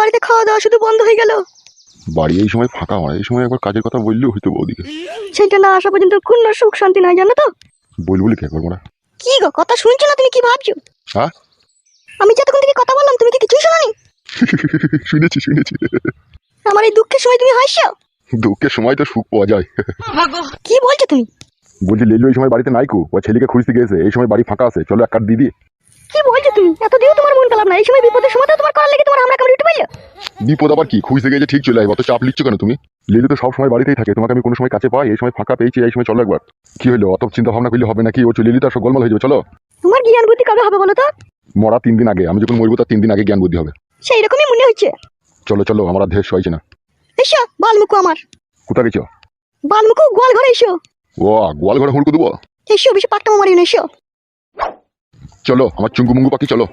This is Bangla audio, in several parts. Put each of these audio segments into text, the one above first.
বাড়িতে খাওয়া দাওয়া শুধু বন্ধ হয়ে গেল। বাড়ি এই সময় ফাঁকা হয় এই সময় একবার কাজের কথা বললেও হইতো বৌদিকে। সেইটা না আসা পর্যন্ত কোনো সুখ শান্তি নাই জানো তো? বলব বলে কে করব না কি গো কথা শুনছো না তুমি কি ভাবছ? হ্যাঁ? আমি যতক্ষণ থেকে কথা বললাম তুমি কি কিছুই শোনি শুনেছি শুনেছি। আমার এই দুঃখের সময় তুমি হাসছো? দুঃখের সময় তো সুখ পাওয়া যায়। কি বলছো তুমি? বলছি লেলু এই সময় বাড়িতে নাইকো ও ছেলেকে খুঁজতে গেছে এই সময় বাড়ি ফাঁকা আছে চলো এক কাঠ দিদি কি বলছো তুমি? এত দিও তোমার মন খারাপ না। এই সময় বিপদের সময় তোমার করার লেগে তোমার আমরা কামড়ে উঠে পাইলো বিপদ আবার কি? খুঁজতে গেছে ঠিক চলে আসবে। অত চাপ লিখছো কেন তুমি? লেলু তো সব সময় বাড়িতেই থাকে। তোমাকে আমি কোনো সময় কাছে পাই? এই সময় ফাঁকা পেয়েছি এই সময় চলো একবার। কি হলো অত চিন্তা ভাবনা করলে হবে নাকি? ও চলে এলি তো সব গোলমাল হয়ে যাবে। চলো। তোমার জ্ঞান বুদ্ধি কবে হবে বলো তো? মরা তিন দিন আগে। আমি যখন মরবো তার তিন দিন আগে জ্ঞান বুদ্ধি হবে। সেই রকমই মনে হচ্ছে। চলো চলো। আমার দেশ হয়েছে না। এসো বালমুকু আমার। কোথা গেছো? বালমুকু গোয়াল ঘরে এসো। ও গোয়াল ঘরে হুড়কু দেবো? এসো বেশি পাকটা মারিও না এসো। চলো আমার চুঙ্গু মুঙ্গু পাখি চলো।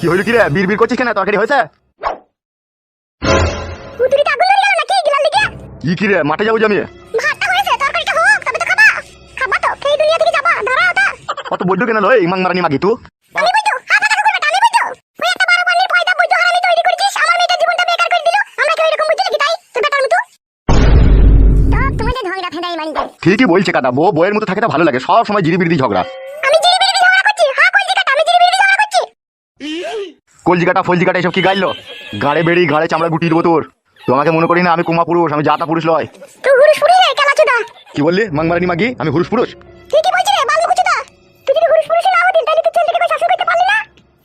কি হইল কি রে বীর বীর করছিস কেন? তরকারি হয়েছে? কি কি রে মাঠে যাব জমিয়ে ভাতটা হয়েছে তরকারিটা হোক তবে তো খাবা। খাবা তো খেয়ে দুনিয়া থেকে যাবা ধরা ওটা অত বৈদ্য কেন লয়? ইমাং মারানি মাগি তু। আমি আমি ঠিকই বলছে কাদা বউ বইয়ের মতো থাকে তো ভালো লাগে সব সময় জিরি বিড়ি ঝগড়া আমি জিরি বিরি ঝগড়া করছি হ্যাঁ কলজি কাটা আমি জিরি বিরি ঝগড়া করছি কলজি কাটা ফলজি কাটা এসব কি গাইলো? গাড়ে বেড়ি গাড়ে চামড়া গুটি দেবো তোর। তোমাকে মনে করি না আমি কুমা পুরুষ আমি জাতা পুরুষ লয় তুই হুরুস পুরি রে কেলা কি বললি? মাং মারানি মাগি আমি হুরুষ পুরুষ? ঠিকই বলছি রে বালু কুচুদা। তুই যদি হুরুস পুরুষ না হতিস তাহলে তুই ছেলেটাকে শাসন করতে পারলি না?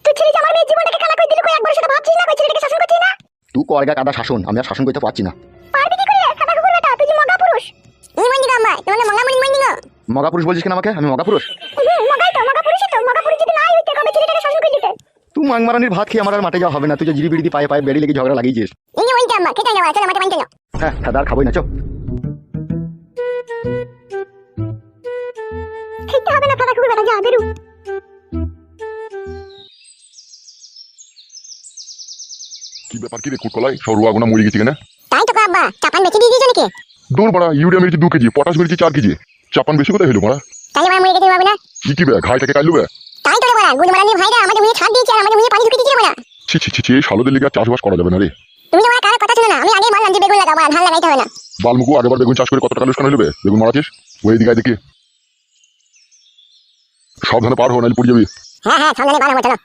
তুই ছেলে আমার মেয়ের জীবনটাকে কালা করে দিল কই একবার সেটা ভাবছিস না কই ছেলেটাকে শাসন করছিস না? তুই করগা কাদা শাসন আমি আর শাসন করতে পারছি না। পারবি কি করে কাদা কুকুর তুই মগা পুরুষ। ই মন্দি গাম্মা তোমাকে মগা মগা পুরুষ বলছিস কেন আমাকে? আমি মগা পুরুষ হুম মগাই তো মগা পুরুষই তো মগা পুরুষ যদি নাই হইতে কবে ছেলেটাকে শাসন করে তুই ভাত খেয়ে আমার আর মাঠে যাওয়া হবে না। তুই জিরি বিড়ি পায়ে পায়ে বেড়ি লেগে ঝগড়া লাগিয়েছিস। হ্যাঁ দাদা আর খাবোই না চো। খেতে হবে না কাদা কুকুর বেটা যা বেরু। কি ব্যাপার কি রে কুটকলাই? সব রোয়া মরে গেছে কেনা? তাই তো চাপান বেঁচে দিয়ে দিয়েছ নাকি? দৌড় মারা ইউরিয়া মেরেছি দু কেজি পটাশ মেরেছি চার কেজি। চাপান বেশি কোথায় হলো মারা? তাহলে মারা মরে গেছে পাবে না? কি কি বে ঘাইটাকে কাইলো বে? তাই তো রে বড়া ভাইরা আমাদের মুখে ছাদ দিয়েছে আর আমাদের মুখে পানি রে ছি ছি ছি ছি শালোদের লিগে চাষবাস করা যাবে না রে। তুমি তো আমার কথা শোনো না আমি আগেই মানলাম যে বেগুন লাগাবো আর ধান লাগাইতে হবে না। বালমুকু আগেবার বেগুন চাষ করে কত টাকা লোকসান হইল বে? বেগুন মারাছিস? ওই দিকে দেখি। সাবধানে পার হো নাহলে পড়ে যাবি। হ্যাঁ হ্যাঁ সামনে বানাবো চলো।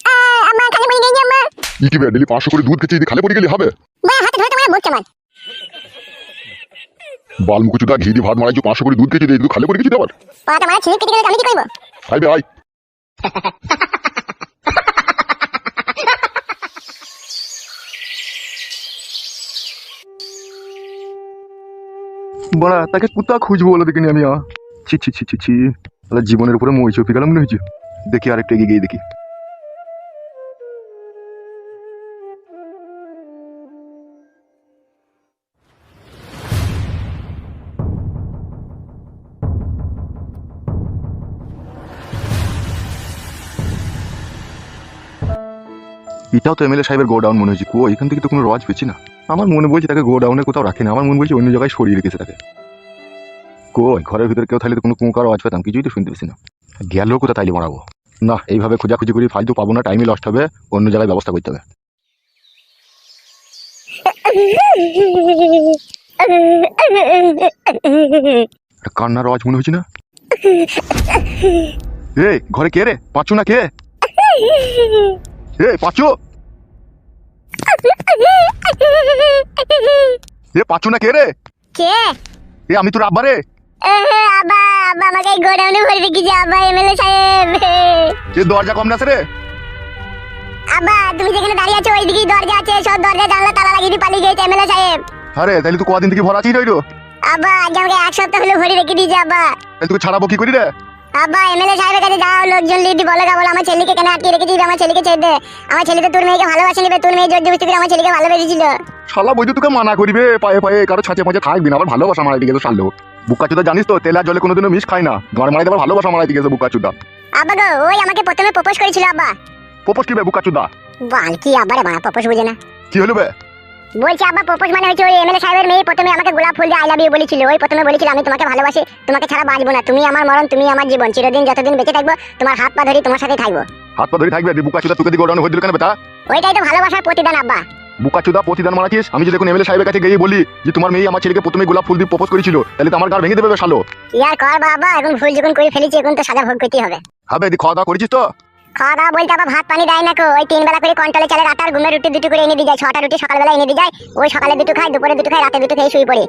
আহ, আম্মা খালি পড়ে গেছি আম্মা। ই কি বে ডেলি পাঁচশো করে দুধ খেয়েছি যদি খালে পড়ে গেলি হবে? বা হাতে ধরে তোমার বসছে আমার। বালমুকু চুদা ঘি দিয়ে ভাত মারাইছো পাঁচশো করে দুধ তুই খালে পড়ে আবার। পাটা মারা ছিঁড়ে কেটে গেলে আমি কি করব? আই বড়া তাকে কোথা খুঁজবো বলে দেখিনি আমি ছি ছি ছি ছি ছি। তাহলে জীবনের উপরে মই চপি মনে হয়েছে। দেখি আরেকটা এগিয়ে গিয়ে দেখি। এটাও তো এমএলএ সাহেবের গোডাউন মনে হচ্ছে কো, এখান থেকে তো কোনো রজ পেয়েছি না। আমার মনে বলছে তাকে গোডাউনে কোথাও রাখে না। আমার মনে বলছে অন্য জায়গায় সরিয়ে রেখেছে তাকে। কই ঘরের ভিতরে কেউ থাকলে তো কোনো কুঁকার আওয়াজ পেতাম, কিছুই তো শুনতে পেছি না। গেল কোথা তাইলে মারাবো? না, এইভাবে খোঁজাখুঁজি করি, ফালতু পাবো না টাইমই লস্ট হবে, অন্য জায়গায় ব্যবস্থা করতে হবে। কান্নার আওয়াজ মনে হচ্ছে না? এ ঘরে কে রে? পাঁচু না কে? এ পাঁচু! এ পাঁচু না কে রে? কে? এ আমি তোর আব্বা রে। আবার আব্বা আমাকে গোডাউনে ভরে রেখেছে আব্বা এমএলএ সাহেব। যে দরজা কম না রে? আব্বা তুমি যেখানে দাঁড়িয়ে আছো ওই দিকেই দরজা আছে সব দরজা জানলা তালা লাগিয়ে দিয়ে পালিয়ে গেছে এমএলএ সাহেব। আরে তাহলে তুই কদিন থেকে ভরা আছিস রইল। আব্বা আজ আমাকে এক সপ্তাহ হলো ভরে রেখে দিয়েছে আব্বা। তাহলে তুই ছাড়াবো কি করি রে? আব্বা এমএলএ সাহেবের কাছে যাও লোকজন লিডি বলে বলে আমার ছেলেকে কেন আটকে রেখে দিবি আমার ছেলেকে ছেড়ে দে। আমার ছেলে তো তোর মেয়েকে ভালোবাসে নিবে তোর মেয়ে জোর জবরদস্তি করে আমার ছেলেকে ভালোবেসেছিল। শালা বৈদ্য তোকে মানা করিবে পায়ে পায়ে কারও ছাঁচে পাঁচে থাকবি না আবার ভালোবাসা মারাইতে গেছে শালো বুকা চুদা জানিস তো তেল আর জলে কোনোদিনও মিশ খায় না। গাড় মারাইতে আবার ভালোবাসা মারাইতে গেছে বুকা চুদা। আব্বা গো ওই আমাকে প্রথমে প্রপোজ করেছিল আব্বা। পোপস কি বে বুকা চুদা? বাল কি আব্বা রে বাড়া প্রপোজ বুঝে না। কি হলো বে? বলছি আব্বা প্রপোজ মানে হচ্ছে ওই এমএলএ সাহেবের মেয়ে প্রথমে আমাকে গোলাপ ফুল দিয়ে আই লাভ ইউ বলেছিল। ওই প্রথমে বলেছিল আমি তোমাকে ভালোবাসি তোমাকে ছাড়া বাঁচবো না। তুমি আমার মরণ তুমি আমার জীবন। চিরদিন যতদিন বেঁচে থাকব তোমার হাত পা ধরি তোমার সাথে থাকব। হাত পা ধরে থাকবে? বুকা চুদা তোকে দি গোডাউনে হয়ে দিল কেন বেটা? ওইটাই তো ভালোবাসার প্রতিদান আব্বা। বুকা চুদা প্রতিদান মারাছিস আমি যদি এখন এমএলএ সাহেবের কাছে গিয়ে বলি যে তোমার মেয়ে আমার ছেলেকে প্রথমে গোলাপ ফুল দিয়ে প্রপোজ করেছিল তাহলে তো আমার গাড় ভেঙে দেবে শালো ইয়ার কর বাবা এখন ভুল যখন করে ফেলেছি এখন তো সাজা ভোগ করতে হবে। হবে দি খাওয়া দাওয়া করেছিস তো? খাওয়া দাওয়া বলতে আবার ভাত পানি দেয় না কো। ওই তিন বেলা করে কন্ট্রোলে চালের আটার ঘুমের রুটি দুটো করে এনে দিয়ে যায়। ছটা রুটি সকালবেলা এনে দিয়ে যায়। ওই সকালে দুটো খাই দুপুরে দুটো খাই রাতে দুটো খেয়ে শুয়ে পড়ি।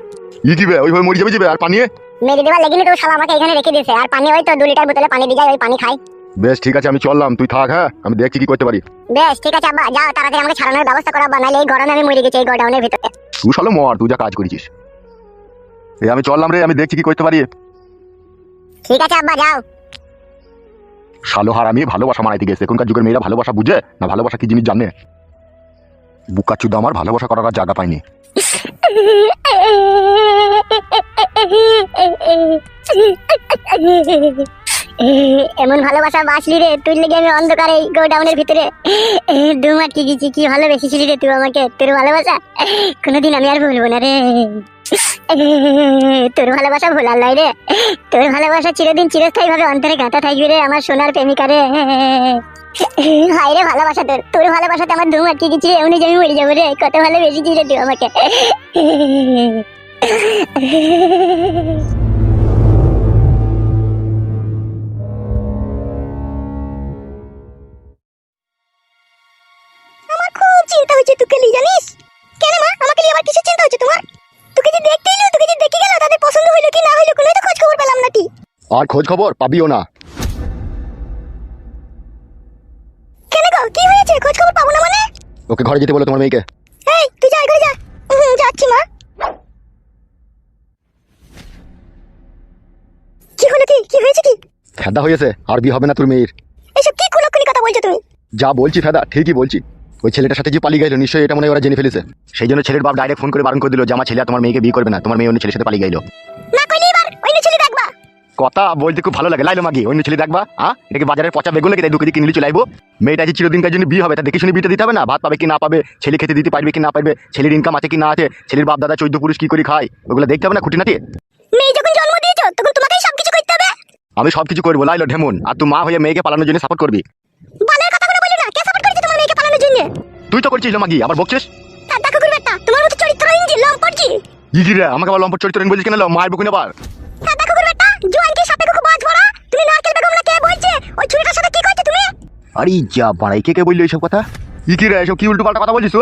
ই কি বে? ওইভাবে মরে যাবে যাবে আর পানিয়ে মেরে দেওয়ার লেগিনি তো শালা আমাকে এখানে রেখে দিয়েছে। আর পানি ওই তো দু লিটার বোতলে পানি দিয়ে যায় ওই পানি খাই বেশ ঠিক আছে আমি চললাম। তুই থাক হ্যাঁ? আমি দেখছি কি করতে পারি। বেশ ঠিক আছে আব্বা যাও তাড়াতাড়ি আমাকে ছাড়ানোর ব্যবস্থা করো আব্বা। নাহলে এই গরমে আমি মরে গেছি এই গোডাউনের ভিতরে। তুই শালো মর তুই যা কাজ করেছিস। এই আমি চললাম রে আমি দেখছি কি করতে পারি। ঠিক আছে আব্বা যাও। শালো হার আমি ভালোবাসা মারাইতে গেছে। এখনকার যুগের মেয়েরা ভালোবাসা বুঝে? না ভালোবাসা কি জিনিস জানে? বুকা চুদা আমার ভালোবাসা করার জায়গা পাইনি এমন ভালোবাসা বাঁচলি রে, তুই লেগে আমি অন্ধকারে গোডাউনের ভিতরে। আটকে গেছি, কি ভালোবেসেছিলি রে তুই আমাকে? তোর ভালোবাসা? কোনোদিন আমি আর ভুলবো না রে। তোর ভালোবাসা ভোলার লাই রে। তোর ভালোবাসা চিরদিন চিরস্থায়ী ভাবে অন্তরে গাঁথা থাকবে রে আমার সোনার প্রেমিকা রে। হাই রে ভালোবাসা তোর। তোর ভালোবাসাতে আমার ধুম আটকে গেছি রে মরে যাব রে। কত তুই আমাকে। আমার খুব চিন্তা হচ্ছে তোকে নিয়ে, জানিস? কেন মা? আমাকে নিয়ে কিছু চিন্তা হচ্ছে তোমার? তোকে যে দেখতে তাদের পছন্দ হইল কি না হইল কোনো তো খোঁজ খবর পেলাম না কি। আর খোঁজ খবর পাবিও না। কেন গো কি হয়েছে? খোঁজ খবর পাবো না মানে? ওকে ঘরে যেতে বলো তোমার মেয়েকে। এই তুই যা ঘরে যা। হুম, যাচ্ছি মা। কি হলো কি? কি হয়েছে কি? ফেদা হয়েছে আর বিয়ে হবে না তোর মেয়ের। এসব কি কুলক্ষণি কথা বলছো তুমি? যা বলছি ফেদা ঠিকই বলছি। ওই ছেলেটার সাথে যে পালিয়ে গেল নিশ্চয়ই এটা মনে হয় ওরা জেনে ফেলেছে। সেই জন্য ছেলের বাপ ডাইরেক্ট ফোন করে বারণ করে দিল যে আমার ছেলে আর তোমার মেয়েকে বিয়ে করবে না তোমার মেয়ে অন্য ছেলের সাথে পালিয়ে গেল। কথা বলতে খুব ভালো লাগে। লাইলো মাগি অন্য ছেলে দেখবা হ্যাঁ এটাকে বাজারের পচা বেগুন তাই দু কেজি কিনলে চলে আইবো মেয়েটা যে চিরদিন কার জন্য বিয়ে হবে তা দেখে শুনে বিয়েটা দিতে হবে না? ভাত পাবে কি না পাবে ছেলে খেতে দিতে পারবে কি না পারবে ছেলের ইনকাম আছে কি না আছে ছেলের বাপ দাদা চৈদ্দ পুরুষ কি করে খায় ওগুলো দেখতে হবে না খুঁটিনাটি? মেয়ে যখন জন্ম দিয়েছ তখন তোমাকেই সবকিছু করতে হবে। আমি সবকিছু করব লাইলো ঢেমন আর তুই মা হয়ে মেয়েকে পালানোর জন্য সাপোর্ট করবি বালের কথাগুলো বলি না কে সাপোর্ট করেছে তোমার জন্য তুই তো করছিস মাগি আবার বকছিস? কুকুর বেটা তোমার মতো চরিত্রহীন লম্পটজি ইগি রে আমাকে আবার লম্পট বলছিস কেন? মায়ের বুকুনে আবার। তার দেখো কুকুর বেটা জোয়ানকে সাথে কুকু বাজ ভরা তুমি নারকেল বেগম না কে বলছে? ওই ছুরিটার সাথে কি তুমি? আরে যা বাড়াই কে কে বলল এইসব কথা? ইকি রে এসব কি উল্টো পাল্টা কথা বলছিস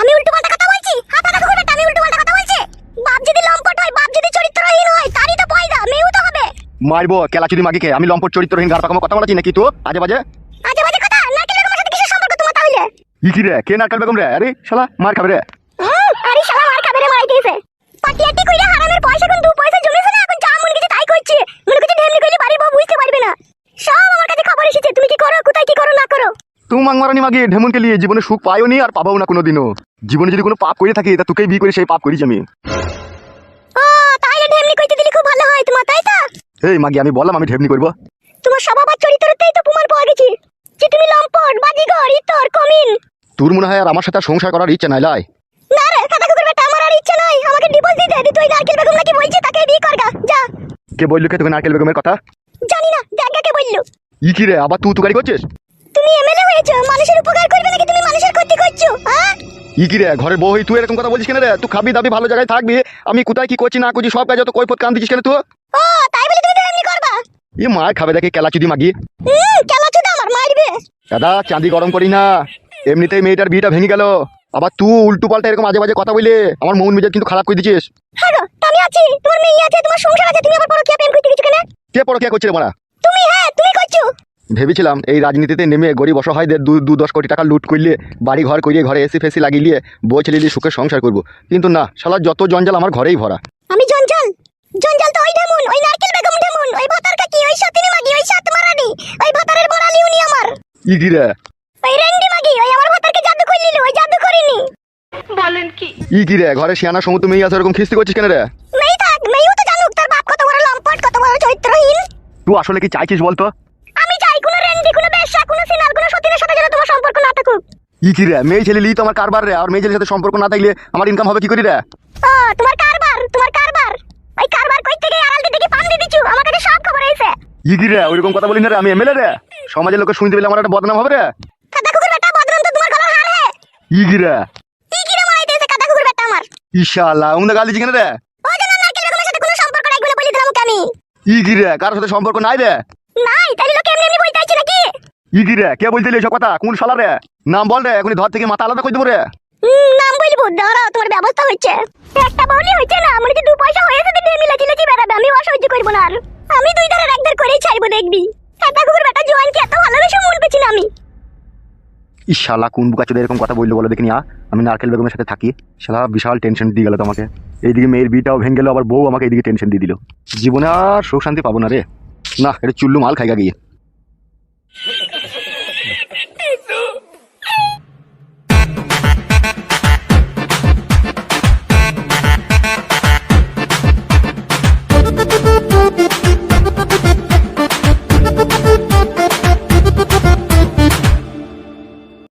আমি উল্টো পাল্টা কথা বলছি? হ্যাঁ কুকুর বেটা আমি উল্টো পাল্টা কথা বলছি? বাপ যদি লম্পট হয় বাপ যদি চরিত্রহীন হয় তারই তো পয়দা মেয়েও তো হবে। মারবো কেলাচুরি মাগিকে। আমি লম্পট চরিত্রহীন গার পাকামো কথা বলছি নাকি তো আজে বাজে। আজে বাজে কথা নারকেল বেগমের সাথে কিসের সম্পর্ক তোমার তাহলে ইকি রে? কে বেগম রে? আরে শালা মার খাবে রে। আরে শালা মার খাবে রে মারাই দিয়েছে। পাটিয়াটি কইরা হারামের পয়সা কোন দু পয়সা জমেছে না? এখন যা মন গেছে তাই করছে। মনে ঢেমনি কইলে বউ বুঝতে পারবে না। সব আমার কাছে খবর এসেছে। তুমি কি করো কোথায় কি করো না করো। তুই মাং মারানি মাগি ঢেমনকে জীবনে সুখ পাইও নি আর পাবাও না কোনোদিনও। জীবনে যদি কোনো পাপ করে থাকি তা তোকেই বিয়ে করে সেই পাপ করিস আমি। ও তাইলে ঢেমনি কইতে দিলে খুব ভালো হয় তোমার তাই তো? এই মাগি আমি বললাম আমি ঢেমনি করব। তোমার স্বভাব আর চরিত্রতেই তো প্রমাণ পাওয়া গেছে। যে তুমি লম্পট বাজিগর ইতর কমিন। তোর মনে হয় আর আমার সাথে সংসার করার ইচ্ছা নাই লাই। না রে কাকা কুকুর বেটা আমার আর ইচ্ছা নাই। আমাকে ডিভোর্স দিতে। দে তুই নারকেল বেগম নাকি বলছে? তাকে বিয়ে করগা যা। কে বলল কে তোকে নারকেল বেগমের কথা? জানি না। দেখাকে বলল। ইকি রে আবার তুই তুকারি করছিস? তুমি এমএলএ হয়েছো। মানুষের উপকার করবে নাকি তুমি মানুষের ক্ষতি করছ হ্যাঁ ইকি রে ঘরের বউ হয়ে তুই এরকম কথা বলছিস কেন রে? তুই খাবি দাবি ভালো জায়গায় থাকবি। আমি কোথায় কি করছি না করছি সব কাজে তো কৈফত কান দিচ্ছিস কেন তুই? ও তাই বলে তুমি এমনি করবা? এ মার খাবে দেখে কেলাচুদি মাগি। হুম কেলা চুদা আমার মারবে। দাদা চাঁদি গরম করি না। এমনিতেই মেয়েটার বিয়েটা ভেঙে গেল। আবার তুই উল্টো পাল্টা এরকম আজে বাজে কথা বলে আমার মন মেজাজ কিন্তু খারাপ করে দিচ্ছিস। হ্যাঁ গো, আমি আছি। তোমার মেয়ে আছে তোমার সংসার আছে তুমি আবার প্রেম করতে কেন? কে পড়ো কে করছে রে মারা? তুমি হ্যাঁ তুমি করছ। ভেবেছিলাম এই রাজনীতিতে নেমে গরিব অসহায়দের দু দু দশ কোটি টাকা লুট করলে বাড়ি ঘর করিয়ে ঘরে এসি ফেসি লাগিয়ে বই ছেলে দিয়ে সুখে সংসার করব। কিন্তু না শালা যত জঞ্জাল আমার ঘরেই ভরা। আমি জঞ্জাল? জঞ্জাল তো ওই ঢেমুন ওই নারকেল বেগম ঢেমুন ওই ভাতার কাকি ওই সতিনী মাগি ওই সাত মারানি ওই ভাতারের বড়ালি উনি আমার কি রে ওই রেন্ডি মাগি ওই আমার ভাতারকে জাদু করে নিল ওই জাদু করিনি ই কি রে ঘরে শিয়ানা সমু তুমি আছে এরকম খিস্তি করছিস কেন রে? মেই থাক মেইও তো জানুক তার বাপ কত বড় লম্পট কত বড় চরিত্রহীন তুই আসলে কি চাইছিস বলতো? আমি চাই কোনো রেন্ডি কোনো বেশ্যা কোনো সিনার কোনো সতীনের সাথে যেন তোমার সম্পর্ক না থাকুক। ই কি রে মেয়ে ছেলে লি তো আমার কারবার রে আর মেয়ে ছেলের সাথে সম্পর্ক না থাকলে আমার ইনকাম হবে কি করি রে? ও তোমার কারবার তোমার কারবার। ওই কারবার কই থেকে আড়াল দিতে কি পান দিয়ে দিছু আমার কাছে সব খবর হয়েছে ই কি রে ওইরকম কথা বলি না রে আমি এমএলএ রে? সমাজের লোকে শুনতে পেলে আমার একটা বদনাম হবে রে? কাদা কুকুর বেটা বদনাম তো তোমার গলার হার হে। ই কি রে? কি কি আমার উমদা গালি রে? বেগমের সাথে কোনো সম্পর্ক কি নাই রে? নাই তাহলে লোকে এমনি এমনি বলতে আইছে নাকি? ই কি রে? কে বলতে এসব কথা? কোন শালা রে? নাম বল রে এখনই ধর থেকে মাথা আলাদা করে দেবো রে। নাম বলব? দাঁড়াও তোমার ব্যবস্থা হচ্ছে একটা বউলি হচ্ছে না আমার যে দু পয়সা হয়েছে তো দিয়ে মিলে চিলেছি বেড়াবে আমি অসহ্য করব না আর। আমি দুই ধারে একদার করেই ছাইবো দেখবি। কাদা কুকুর বেটা জোয়ানকে এত ভালোবেসে মন পেছি না আমি। ইশালা, কোন বুকা চলে এরকম কথা বলল বলো দেখিনি আমি নারকেল বেগমের সাথে থাকি। শালা বিশাল টেনশন দিয়ে গেল তোমাকে। এইদিকে মেয়ের বিটাও ভেঙে গেলো, আবার বউ আমাকে এইদিকে টেনশন দিয়ে দিল। জীবনে আর সুখ শান্তি পাবো না রে। না, এটা চুল্লু মাল খাইগা গিয়ে।